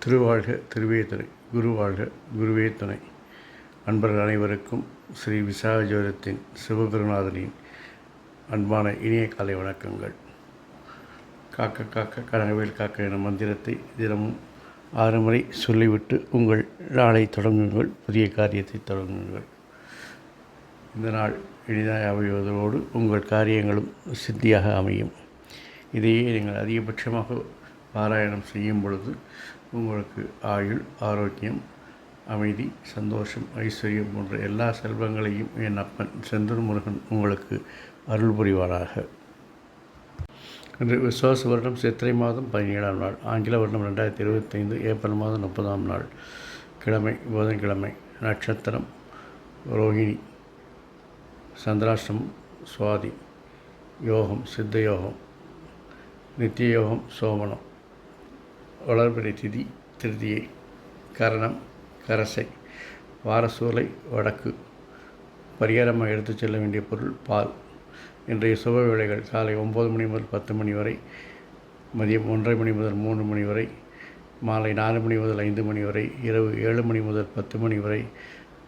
திருவாழ்க திருவேதனை குருவாழ்க குருவேத்தனை அன்பர்கள் அனைவருக்கும் ஸ்ரீ விசாக சிவபெருநாதனின் சிவகுருநாதனின் அன்பான இனிய காலை வணக்கங்கள். காக்க காக்க கனகவேல் காக்க என மந்திரத்தை தினமும் ஆறு முறை சொல்லிவிட்டு உங்கள் நாளை தொடங்குங்கள் புதிய காரியத்தை தொடங்குங்கள். இந்த நாள் எளிதாக அமைவதோடு உங்கள் காரியங்களும் சித்தியாக அமையும். இதையே நீங்கள் அதிகபட்சமாக பாராயணம் செய்யும் பொழுது உங்களுக்கு ஆயுள் ஆரோக்கியம் அமைதி சந்தோஷம் ஐஸ்வர்யம் போன்ற எல்லா செல்வங்களையும் என் அப்பன் செந்தூர் முருகன் உங்களுக்கு அருள் புரிவாராக இன்று விசுவாச வருடம் சித்திரை மாதம் பதினேழாம் நாள். ஆங்கில வருடம் ரெண்டாயிரத்தி இருபத்தைந்து ஏப்ரல் மாதம் முப்பதாம் நாள். கிழமை புதன்கிழமை நட்சத்திரம் ரோஹிணி சந்திராஷ்டம் சுவாதி யோகம் சித்த யோகம் நித்திய யோகம் சோமனம் வளர்பிறை திதி திருதியை கரணம் கரசை வாரசூலை வடக்கு பரிகாரமாக எடுத்துச் செல்ல வேண்டிய பொருள் பால். இன்றைய சுப வேளைகள் காலை ஒம்பது மணி முதல் பத்து மணி வரை மதியம் ஒன்றரை மணி முதல் மூன்று மணி வரை மாலை நாலு மணி முதல் ஐந்து மணி வரை இரவு ஏழு மணி முதல் பத்து மணி வரை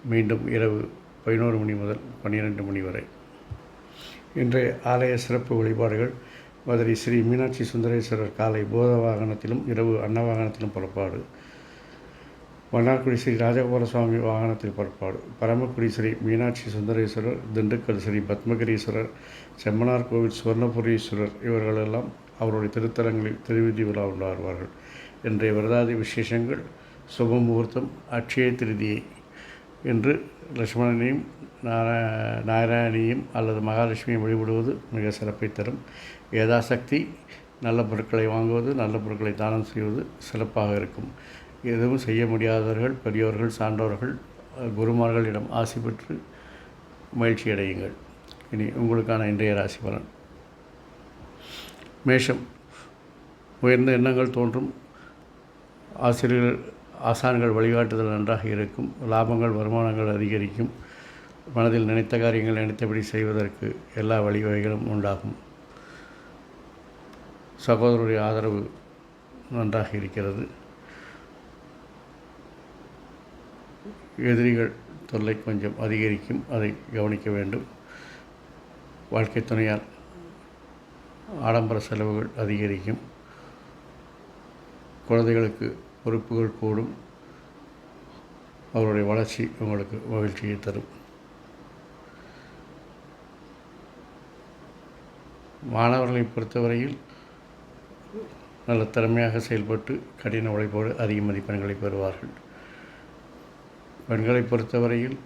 மீண்டும் இரவு பதினோரு மணி முதல் பன்னிரெண்டு மணி வரை. இன்றைய ஆலய சிறப்பு வழிபாடுகள் மதுரை ஸ்ரீ மீனாட்சி சுந்தரேஸ்வரர் காலை போத வாகனத்திலும் இரவு அன்ன வாகனத்திலும் புறப்பாடு. மன்னார்குடி ஸ்ரீ ராஜகோபால சுவாமி வாகனத்தில் புறப்பாடு. பரமக்குடி ஸ்ரீ மீனாட்சி சுந்தரேஸ்வரர் திண்டுக்கல் ஸ்ரீ பத்மகிரீஸ்வரர் செம்மனார் கோவில் சுவர்ணபுரீஸ்வரர் இவர்களெல்லாம் அவருடைய திருத்தலங்களில் திருவிதி விழா உள்ளார்வார்கள் இன்றைய விரதாதி விசேஷங்கள் சுப முகூர்த்தம் அட்சய திருதியை என்று லட்சுமணனையும் நாராயணியும் அல்லது மகாலட்சுமியை வழிபடுவது மிக சிறப்பை தரும். ஏதாசக்தி நல்ல பொருட்களை வாங்குவது நல்ல பொருட்களை தானம் செய்வது சிறப்பாக இருக்கும். எதுவும் செய்ய முடியாதவர்கள் பெரியோர்கள் சான்றோர்கள் குருமார்களிடம் ஆசி பெற்று மகிழ்ச்சி அடையுங்கள். இனி உங்களுக்கான இன்றைய ராசி பலன். மேஷம். உயர்ந்த எண்ணங்கள் தோன்றும். ஆசிரியர்கள் ஆசான்கள் வழிகாட்டுதல் நன்றாக இருக்கும். லாபங்கள் வருமானங்கள் அதிகரிக்கும். மனதில் நினைத்த காரியங்கள் நினைத்தபடி செய்வதற்கு எல்லா வழிவகைகளும் உண்டாகும். சகோதரருடைய ஆதரவு நன்றாக இருக்கிறது. எதிரிகள் தொல்லை கொஞ்சம் அதிகரிக்கும். அதை கவனிக்க வேண்டும். வாழ்க்கை துணையால் ஆடம்பர செலவுகள் அதிகரிக்கும். குழந்தைகளுக்கு பொறுப்புகள் கூடும். அவருடைய வளர்ச்சி உங்களுக்கு மகிழ்ச்சியை தரும். மாணவர்களை பொறுத்தவரையில் நல்ல திறமையாக செயல்பட்டு கடின உழைப்போடு அதிக மதிப்பெண்களை பெறுவார்கள். பெண்களை பொறுத்தவரையில்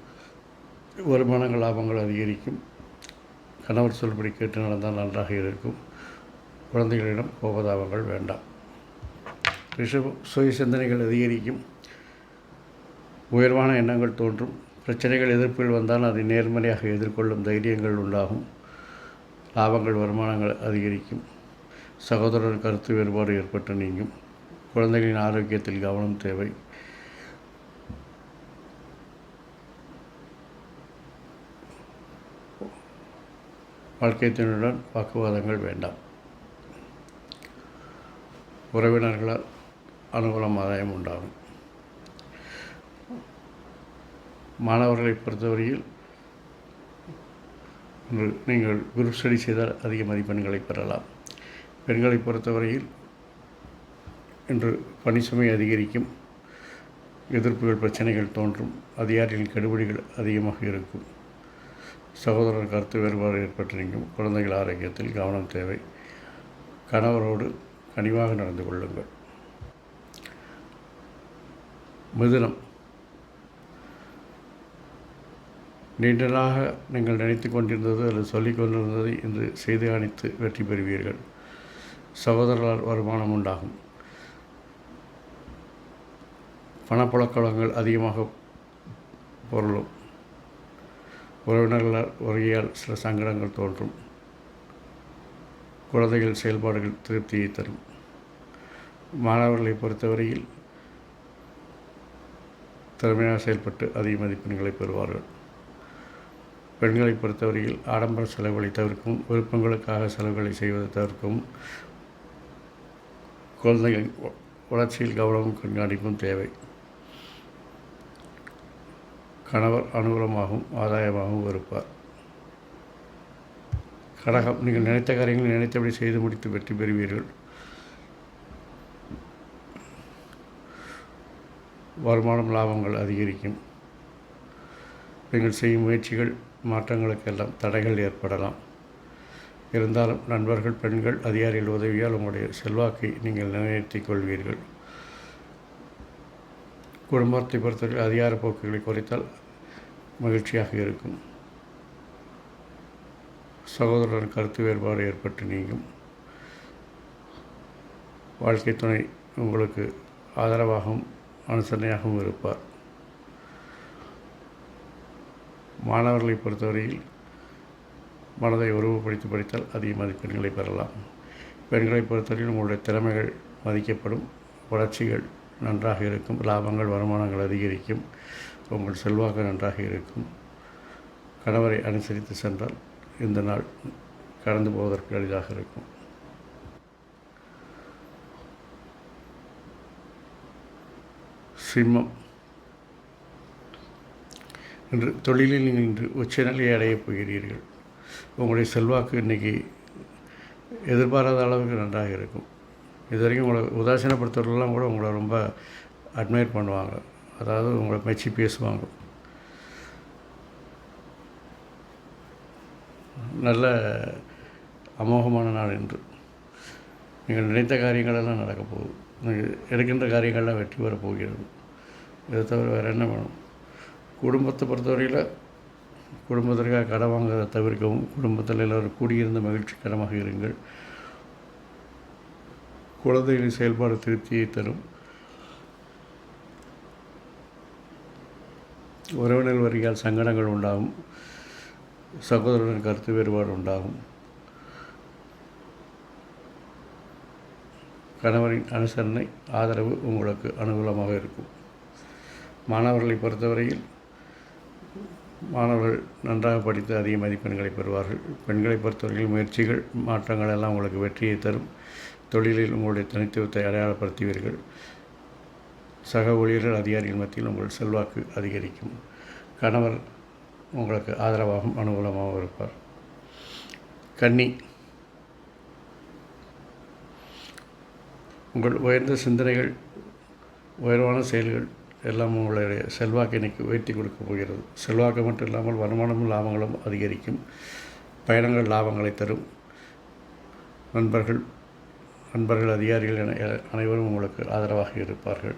வருமானங்கள் லாபங்கள் அதிகரிக்கும். கணவர் சொல்படி கேட்டு நடந்தால் நன்றாக இருக்கும். குழந்தைகளிடம் கோபதாபங்கள் வேண்டாம். ரிஷபம் சுய சிந்தனைகள் அதிகரிக்கும். உயர்வான எண்ணங்கள் தோன்றும். பிரச்சனைகள் எதிர்ப்பில் வந்தால் அதை நேர்மறையாக எதிர்கொள்ளும் தைரியங்கள் உண்டாகும். லாபங்கள் வருமானங்கள் அதிகரிக்கும். சகோதரர் கருத்து வேறுபாடு ஏற்பட்டு நீங்கும். குழந்தைகளின் ஆரோக்கியத்தில் கவனம் தேவை. வாழ்க்கைத்தினுடன் வாக்குவாதங்கள் வேண்டாம். உறவினர்களால் அனுகூலம் ஆதாயம் உண்டாகும். மாணவர்களை பொறுத்தவரையில் நீங்கள் குரூப் ஸ்டடி செய்தால் அதிக மதிப்பெண்களை பெறலாம். பெண்களை பொறுத்தவரையில் இன்று பணிசுமை அதிகரிக்கும். எதிர்ப்புகள் பிரச்சனைகள் தோன்றும். அதிகாரிகளின் கெடுபிடிகள் அதிகமாக இருக்கும். சகோதரர் கருத்து வேறுபாடு ஏற்பட்டிருக்கும் குழந்தைகள் ஆரோக்கியத்தில் கவனம் தேவை. கணவரோடு கனிவாக நடந்து கொள்ளுங்கள். மிதுனம். நீண்ட நாளாக நீங்கள் நினைத்து கொண்டிருந்தது அல்லது சொல்லிக் கொண்டிருந்ததை இன்று செய்து அணித்து வெற்றி பெறுவீர்கள். சகோதரர்களால் வருமானம் உண்டாகும். பணப்புழக்கங்கள் அதிகமாக பொருளும். உறவினர்களால் வருகையால் சில சங்கடங்கள் தோன்றும். குழந்தைகள் செயல்பாடுகள் திருப்தியை தரும். மாணவர்களை பொறுத்தவரையில் திறமையாக செயல்பட்டு அதிக மதிப்பெண்களை பெறுவார்கள். பெண்களை பொறுத்தவரையில் ஆடம்பர செலவுகளை தவிர்க்கவும் விருப்பங்களுக்காக செலவுகளை செய்வதை தவிர்க்கவும் குழந்தைகள் வளர்ச்சியில் கவனமும் கண்காணிப்பும் தேவை. கணவர் அனுகூலமாகவும் ஆதாயமாகவும் இருப்பார். கடகம் நீங்கள் நினைத்த காரியங்களை நினைத்தபடி செய்து முடித்து வெற்றி பெறுவீர்கள். வருமானம் லாபங்கள் அதிகரிக்கும். நீங்கள் செய்யும் முயற்சிகள் மாற்றங்களுக்கெல்லாம் தடைகள் ஏற்படலாம். இருந்தாலும் நண்பர்கள் பெண்கள் அதிகாரிகள் உதவியால் உங்களுடைய செல்வாக்கை நீங்கள் நிலைநிறுத்திக் கொள்வீர்கள். குடும்பத்தை பொறுத்தவரை அதிகார போக்குகளை குறைத்தால் மகிழ்ச்சியாக இருக்கும். சகோதரன் கருத்து வேறுபாடு ஏற்பட்டு நீங்கும். வாழ்க்கை துணை உங்களுக்கு ஆதரவாகவும் அனுசரணையாகவும் இருப்பார். மாணவர்களை பொறுத்தவரையில் மனதை உருவப்படுத்தி படித்தால் அதிக மதிப்பெண்களை பெறலாம். பெண்களை பொறுத்தவரையில் உங்களுடைய திறமைகள் மதிக்கப்படும் வளர்ச்சிகள் நன்றாக இருக்கும் லாபங்கள் வருமானங்கள் அதிகரிக்கும். உங்கள் செல்வாக்கு நன்றாக இருக்கும். கணவரை அனுசரித்து சென்றால் இந்த நாள் கடந்து போவதற்கு எளிதாக இருக்கும். சிம்மம். இன்று தொழிலில் நீங்கள் இன்று உச்சநிலையை அடையப் போகிறீர்கள். உங்களுடைய செல்வாக்கு இன்றைக்கி எதிர்பாராத அளவுக்கு நன்றாக இருக்கும். இது வரைக்கும் உங்களை உதாசீனப்படுத்துறவர்கள்லாம் கூட உங்களை ரொம்ப அட்மையர் பண்ணுவாங்க. அதாவது உங்களை மெச்சி பேசுவாங்க. நல்ல அமோகமான நாள் என்று நீங்கள் நினைத்த காரியங்களெல்லாம் நடக்க போகுது. நீங்கள் எடுக்கின்ற காரியங்கள்லாம் வெற்றி பெறப் போகிறது. இதை தவிர வேறு என்ன வேணும்? குடும்பத்தை பொறுத்தவரையில் குடும்பத்திற்காக கடன் வாங்குறதை தவிர்க்கவும் குடும்பத்தில் எல்லோரும் கூடியிருந்த மகிழ்ச்சிகரமாக இருங்கள். குழந்தைகளின் செயல்பாடு திருப்தியை தரும். உறவினர் வருகையால் சங்கடங்கள் உண்டாகும். சகோதரன் கருத்து வேறுபாடு உண்டாகும். கணவரின் அனுசரணை ஆதரவு உங்களுக்கு அனுகூலமாக இருக்கும். மாணவர்களை பொறுத்தவரையில் மாணவர்கள் நன்றாக படித்து அதிக மதிப்பெண்களை பெறுவார்கள். பெண்களை பொறுத்தவரையில் முயற்சிகள் மாற்றங்கள் எல்லாம் உங்களுக்கு வெற்றியை தரும். தொழிலில் உங்களுடைய தனித்துவத்தை அடையாளப்படுத்துவீர்கள். சக ஊழியர்கள் அதிகாரிகள் மத்தியில் உங்கள் செல்வாக்கு அதிகரிக்கும். கணவர் உங்களுக்கு ஆதரவாகவும் அனுகூலமாகவும் இருப்பார். கன்னி. உங்கள் உயர்ந்த சிந்தனைகள் உயர்வான செயல்கள் எல்லாம் உங்களுடைய செல்வாக்கை இன்னைக்கு உயர்த்தி கொடுக்க போகிறது. செல்வாக்கு மட்டும் இல்லாமல் வருமானமும் லாபங்களும் அதிகரிக்கும். பயணங்கள் லாபங்களை தரும். நண்பர்கள் நண்பர்கள் அதிகாரிகள் என அனைவரும் உங்களுக்கு ஆதரவாக இருப்பார்கள்.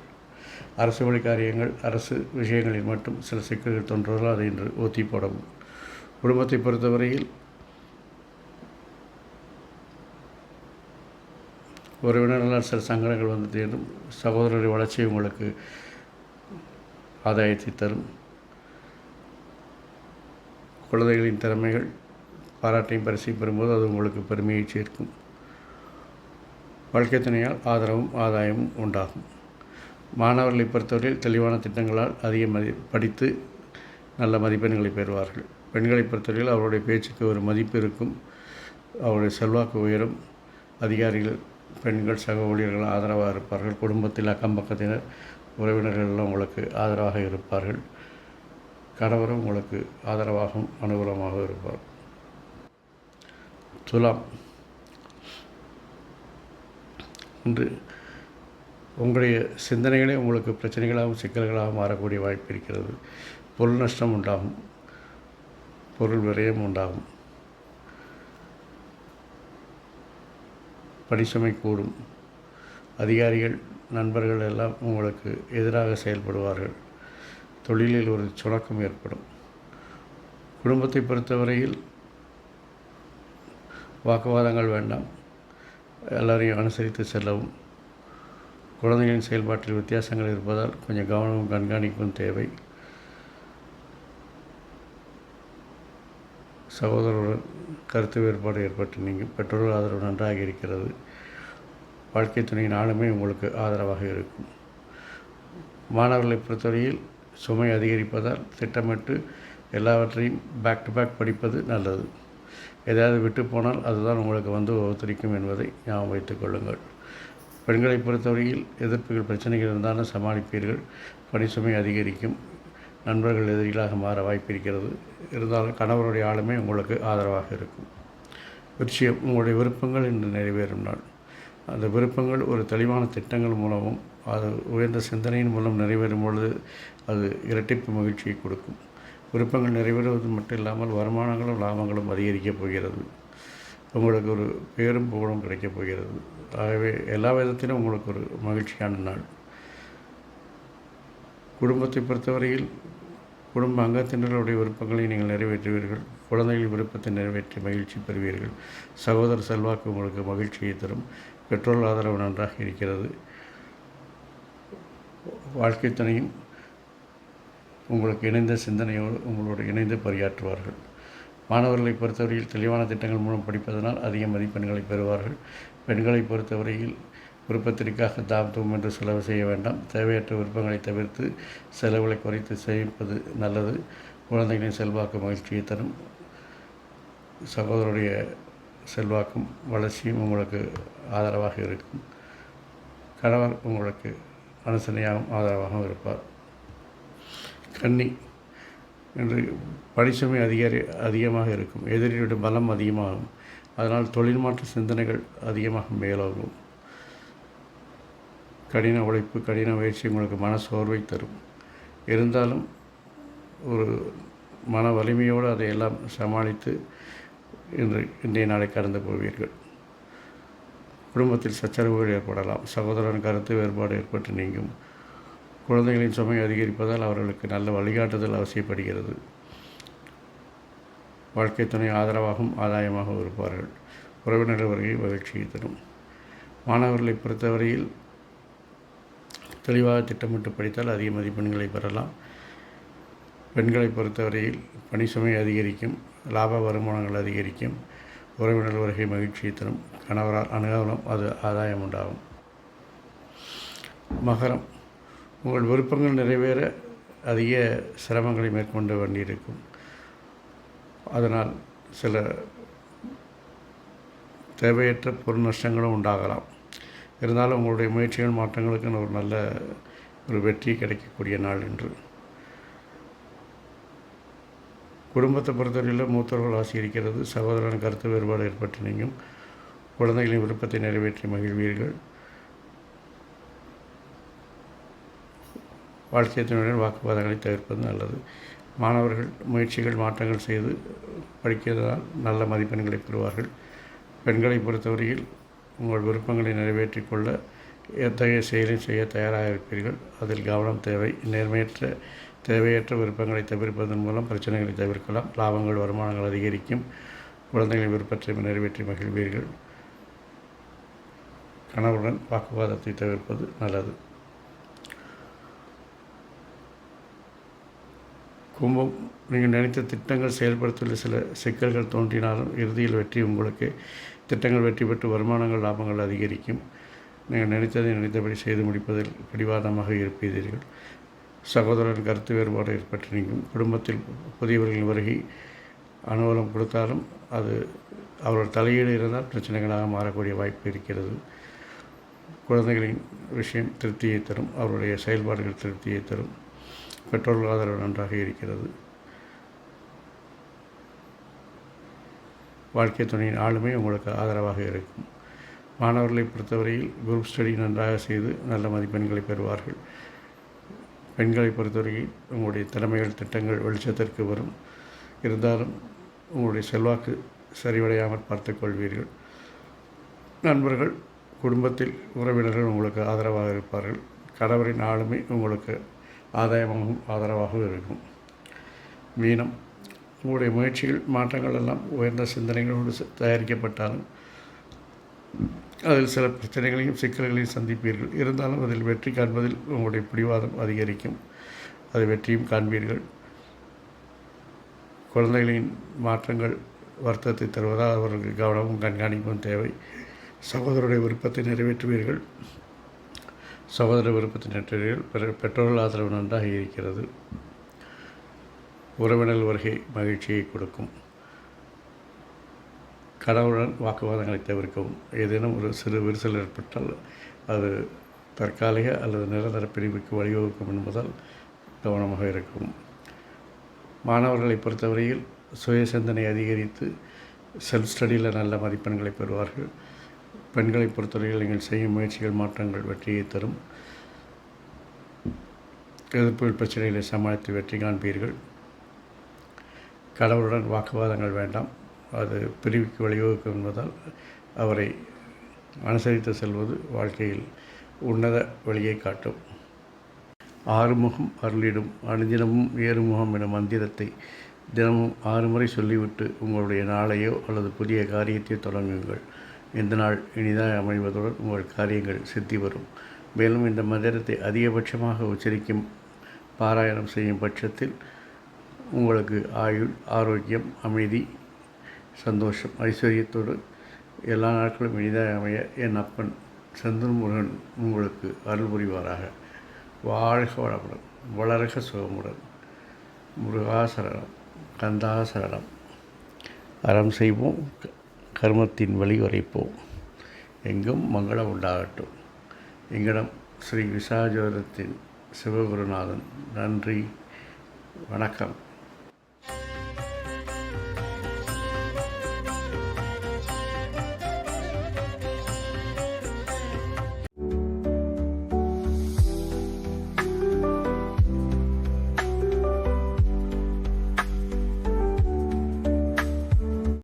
அரசு வழி காரியங்கள் அரசு விஷயங்களில் மட்டும் சில சிக்கல்கள் தோன்றுவதால் அதை இன்று ஒத்தி போடவும். குடும்பத்தை பொறுத்தவரையில் உறவினர்களால் சில சங்கடங்கள் வந்து தேரும் சகோதரருடைய வளர்ச்சி உங்களுக்கு ஆதாயத்தை தரும். குழந்தைகளின் திறமைகள் பாராட்டையும் பரிசையும் பெறும்போது அது உங்களுக்கு பெருமையை சேர்க்கும். வாழ்க்கை துணையால் ஆதரவும் ஆதாயமும் உண்டாகும். மாணவர்களை பொறுத்தவரையில் தெளிவான திட்டங்களால் அதிக மதி படித்து நல்ல மதிப்பெண்களை பெறுவார்கள். பெண்களை பொறுத்தவரையில் அவருடைய பேச்சுக்கு ஒரு மதிப்பு இருக்கும். அவருடைய செல்வாக்கு உயரும். அதிகாரிகள் பெண்கள் சக ஊழியர்கள் ஆதரவாக இருப்பார்கள். குடும்பத்தில் அக்கம் பக்கத்தினர் உறவினர்கள் எல்லாம் உங்களுக்கு ஆதரவாக இருப்பார்கள். கணவரும் உங்களுக்கு ஆதரவாகவும் அனுகூலமாக இருப்பார். துலாம். இன்று உங்களுடைய சிந்தனைகளே உங்களுக்கு பிரச்சனைகளாகவும் சிக்கல்களாகவும் மாறக்கூடிய வாய்ப்பு இருக்கிறது. பொருள் நஷ்டம் உண்டாகும். பொருள் விரயம் உண்டாகும். பணிசுமை கூடும். அதிகாரிகள் நண்பர்கள் எல்லாம் உங்களுக்கு எதிராக செயல்படுவார்கள். தொழிலில் ஒரு சுணக்கம் ஏற்படும். குடும்பத்தை பொறுத்தவரையில் வாக்குவாதங்கள் வேண்டாம். எல்லாரையும் அனுசரித்து செல்லவும். குழந்தைகளின் செயல்பாட்டில் வித்தியாசங்கள் இருப்பதால் கொஞ்சம் கவனமும் கண்காணிப்பும் தேவை. சகோதரருடன் கருத்து வேறுபாடு ஏற்பட்டு நீங்கள் பெற்றோர்கள் ஆதரவு நன்றாக இருக்கிறது. வாழ்க்கை துணை நாளுமே உங்களுக்கு ஆதரவாக இருக்கும். மாணவர்களை பொறுத்தவரையில் சுமை அதிகரிப்பதால் திட்டமிட்டு எல்லாவற்றையும் பேக் டு பேக் படிப்பது நல்லது. எதாவது விட்டு போனால் அதுதான் உங்களுக்கு வந்து ஒத்துழைக்கும் என்பதை ஞாபகம் வைத்துக் கொள்ளுங்கள். பெண்களை பொறுத்தவரையில் எதிர்ப்புகள் பிரச்சனைகள் இருந்தாலும் சமாளிப்பீர்கள். பணி சுமை அதிகரிக்கும். நண்பர்கள் எதிரிகளாக மாற வாய்ப்பு இருக்கிறது. இருந்தாலும் கணவருடைய ஆளுமை உங்களுக்கு ஆதரவாக இருக்கும். விஷயம் உங்களுடைய விருப்பங்கள் இன்று நிறைவேறும் நாள். அந்த விருப்பங்கள் ஒரு தெளிவான திட்டங்கள் மூலமும் அது உயர்ந்த சிந்தனையின் மூலம் நிறைவேறும் பொழுது அது இரட்டிப்பு மகிழ்ச்சியை கொடுக்கும். விருப்பங்கள் நிறைவேறுவது மட்டும் இல்லாமல் வருமானங்களும் லாபங்களும் அதிகரிக்கப் போகிறது. உங்களுக்கு ஒரு பேரும் புகழும் கிடைக்கப் போகிறது. ஆகவே எல்லா விதத்திலும் உங்களுக்கு ஒரு மகிழ்ச்சியான நாள். குடும்பத்தை பொறுத்தவரையில் குடும்ப அங்கத்தினர்களுடைய விருப்பங்களை நீங்கள் நிறைவேற்றுவீர்கள். குழந்தைகள் விருப்பத்தை நிறைவேற்றி மகிழ்ச்சி பெறுவீர்கள். சகோதர செல்வாக்கு உங்களுக்கு மகிழ்ச்சியை தரும். பெற்றோர் ஆதரவு நன்றாக இருக்கிறது. வாழ்க்கை துணையும் உங்களுக்கு இணைந்த சிந்தனையோடு உங்களோடு இணைந்து பணியாற்றுவார்கள். மாணவர்களை பொறுத்தவரையில் தெளிவான திட்டங்கள் மூலம் படிப்பதனால் அதிக மதிப்பெண்களை பெறுவார்கள். பெண்களை பொறுத்தவரையில் விருப்பத்திற்காக தாம் தூம் என்று செலவு செய்ய வேண்டாம். தேவையற்ற விருப்பங்களை தவிர்த்து செலவுகளை குறைத்து சேமிப்பது நல்லது. குழந்தைகளின் செல்வாக்கு மகிழ்ச்சியை தரும். சகோதரருடைய செல்வாக்கும் வளர்ச்சியும் உங்களுக்கு ஆதரவாக இருக்கும். கணவர் உங்களுக்கு அனுசரணையாகவும் ஆதரவாகவும் இருப்பார். கன்னி என்று பணிச்சுமை அதிகாரி அதிகமாக இருக்கும். எதிரியுடைய பலம் அதிகமாகும். அதனால் தொழில் மாற்ற சிந்தனைகள் அதிகமாக மேலோகும் கடின உழைப்பு கடின முயற்சி உங்களுக்கு மன சோர்வை தரும். இருந்தாலும் ஒரு மன வலிமையோடு அதையெல்லாம் சமாளித்து இன்று இன்றைய நாளை கடந்து போவீர்கள். குடும்பத்தில் சச்சரவுகள் ஏற்படலாம். சகோதரன் கருத்து வேறுபாடு ஏற்பட்டு நீங்கும். குழந்தைகளின் சுமை அதிகரிப்பதால் அவர்களுக்கு நல்ல வழிகாட்டுதல் அவசியப்படுகிறது. வாழ்க்கை துணை ஆதரவாகவும் ஆதாயமாகவும் இருப்பார்கள். உறவினர்கள் வருகை மகிழ்ச்சியை தரும். மாணவர்களை பொறுத்தவரையில் தெளிவாக திட்டமிட்டு படித்தால் அதிக மதிப்பெண்களை பெறலாம். பெண்களை பொறுத்தவரையில் பணி சுமை அதிகரிக்கும் லாப வருமானங்கள் அதிகரிக்கும் உறவினர் வருகை மகிழ்ச்சியை தரும். கணவரால் அனுகூலம் அது ஆதாயம் உண்டாகும். மகரம் உங்கள் விருப்பங்கள் நிறைவேற அதிக சிரமங்களை மேற்கொண்டு வேண்டியிருக்கும் அதனால் சில தேவையற்ற பொருள் நஷ்டங்களும் உண்டாகலாம். இருந்தாலும் உங்களுடைய முயற்சிகள் மாற்றங்களுக்கு ஒரு நல்ல ஒரு வெற்றி கிடைக்கக்கூடிய நாள் என்று குடும்பத்தை பொறுத்தவரையில் மூத்தவர்கள் ஆசி இருக்கிறது சகோதரன் கருத்து வேறுபாடு ஏற்பட்டு நீங்கும். குழந்தைகளின் விருப்பத்தை நிறைவேற்றி மகிழ்வீர்கள். வாழ்க்கை துணையுடன் வாக்குவாதங்களை தவிர்ப்பது நல்லது. மாணவர்கள் முயற்சிகள் மாற்றங்கள் செய்து படிக்கிறதால் நல்ல மதிப்பெண்களை பெறுவார்கள். பெண்களை பொறுத்தவரையில் உங்கள் விருப்பங்களை நிறைவேற்றிக் கொள்ள எத்தகைய செயலையும் செய்ய தயாராக இருப்பீர்கள் அதில் கவனம் தேவை நேர்மையற்ற தேவையற்ற விருப்பங்களை தவிர்ப்பதன் மூலம் பிரச்சனைகளை தவிர்க்கலாம். லாபங்கள் வருமானங்கள் அதிகரிக்கும். குழந்தைகளின் விருப்பத்தை நிறைவேற்றி மகிழ்வீர்கள். கணவருடன் வாக்குவாதத்தை தவிர்ப்பது நல்லது. கும்பம் நீங்கள் நினைத்த திட்டங்கள் செயல்படுத்துவதில் சில சிக்கல்கள் தோன்றினாலும் இறுதியில் வெற்றி உங்களுக்கு. திட்டங்கள் வெற்றி பெற்று வருமானங்கள் லாபங்கள் அதிகரிக்கும். நீங்கள் நினைத்ததை நினைத்தபடி செய்து முடிப்பதில் பிடிவாதமாக இருப்பீர்கள். சகோதரன் கருத்து வேறுபாடு ஏற்பட்டு குடும்பத்தில் புதியவர்களின் வருகை அனுகூலம் கொடுத்தாலும் அது அவர்கள் தலையீடு இருந்தால் பிரச்சனைகளாக மாறக்கூடிய வாய்ப்பு இருக்கிறது. குழந்தைகளின் விஷயம் திருப்தியை தரும். அவருடைய செயல்பாடுகள் திருப்தியை தரும். பெற்றோர்கள் ஆதரவு நன்றாக இருக்கிறது. வாழ்க்கை துணையின் ஆளுமை உங்களுக்கு ஆதரவாக இருக்கும். மாணவர்களை பொறுத்தவரையில் குரூப் ஸ்டடி நன்றாக செய்து நல்ல மதிப்பெண்களை பெறுவார்கள். பெண்களை பொறுத்தவரையில் உங்களுடைய திறமைகள் திட்டங்கள் வெளிச்சத்திற்கு வரும். இருந்தாலும் உங்களுடைய செல்வாக்கு சரிவடையாமல் பார்த்துக்கொள்வீர்கள் நண்பர்கள் குடும்பத்தில் உறவினர்கள் உங்களுக்கு ஆதரவாக இருப்பார்கள். கணவரின் ஆளுமை உங்களுக்கு ஆதாயமாகவும் ஆதரவாகவும் இருக்கும். மீனம் உங்களுடைய முயற்சிகள் மாற்றங்கள் எல்லாம் உயர்ந்த சிந்தனைகளோடு தயாரிக்கப்பட்டாலும் அதில் சில பிரச்சனைகளையும் சிக்கல்களையும் சந்திப்பீர்கள். இருந்தாலும் அதில் வெற்றி காண்பதில் உங்களுடைய பிடிவாதம் அதிகரிக்கும். அது வெற்றியும் காண்பீர்கள். குழந்தைகளின் மாற்றங்கள் வருத்தத்தை தருவதால் அவர்களுக்கு கவனமும் கண்காணிப்பும் தேவை. சகோதரருடைய விருப்பத்தை நிறைவேற்றுவீர்கள். சகோதர விருப்பத்தின் நெற்றியில் பெற்றோர்கள் ஆதரவு நன்றாக இருக்கிறது. உறவினர் வருகை மகிழ்ச்சியை கொடுக்கும். கடவுளுடன் வாக்குவாதங்களை தவிர்க்கவும். ஏதேனும் ஒரு சிறு விரிசல் ஏற்பட்டால் அது தற்காலிக அல்லது நிரந்தர பிரிவுக்கு வழிவகுக்கும் என்பதால் கவனமாக இருக்கும். மாணவர்களை பொறுத்தவரையில் சுய சிந்தனை அதிகரித்து செல்ஃப் ஸ்டடியில் நல்ல மதிப்பெண்களை பெறுவார்கள். பெண்களை பொறுத்தவரையில் நீங்கள் செய்யும் முயற்சிகள் மாற்றங்கள் வெற்றியை தரும். எதிர்ப்புகள் பிரச்சனைகளை சமாளித்து வெற்றி காண்பீர்கள். கடவுளுடன் வாக்குவாதங்கள் வேண்டாம். அது பிரிவுக்கு வழிவகுக்கும் என்பதால் அவரை அனுசரித்து செல்வது வாழ்க்கையில் உன்னத வழியை காட்டும். ஆறுமுகம் அருளிடும் அனுதினமும் ஏறுமுகம் எனும் மந்திரத்தை தினமும் ஆறு முறை சொல்லிவிட்டு உங்களுடைய நாளையோ அல்லது புதிய காரியத்தை தொடங்குங்கள். இந்த நாள் இனிதாக அமைவதுடன் உங்கள் காரியங்கள் சித்தி வரும். மேலும் இந்த மந்திரத்தை அதிகபட்சமாக உச்சரிக்கும் பாராயணம் செய்யும் பட்சத்தில் உங்களுக்கு ஆயுள் ஆரோக்கியம் அமைதி சந்தோஷம் ஐஸ்வர்யத்தோடு எல்லா நாட்களும் இனிதாக அமைய என் அப்பன் செந்தூர் முருகன் உங்களுக்கு அருள் புரிவாராக. வாழ்க வளமுடன் வளர்க சுகமுடன். முருகாசரணம் கந்தாசரணம். அறம் செய்வோம். க- கர்மத்தின் வழி உரைப்போம் எங்கும் மங்களம் உண்டாகட்டும். எங்களிடம் ஸ்ரீ விசாஜோதத்தின் சிவகுருநாதன். நன்றி. வணக்கம்.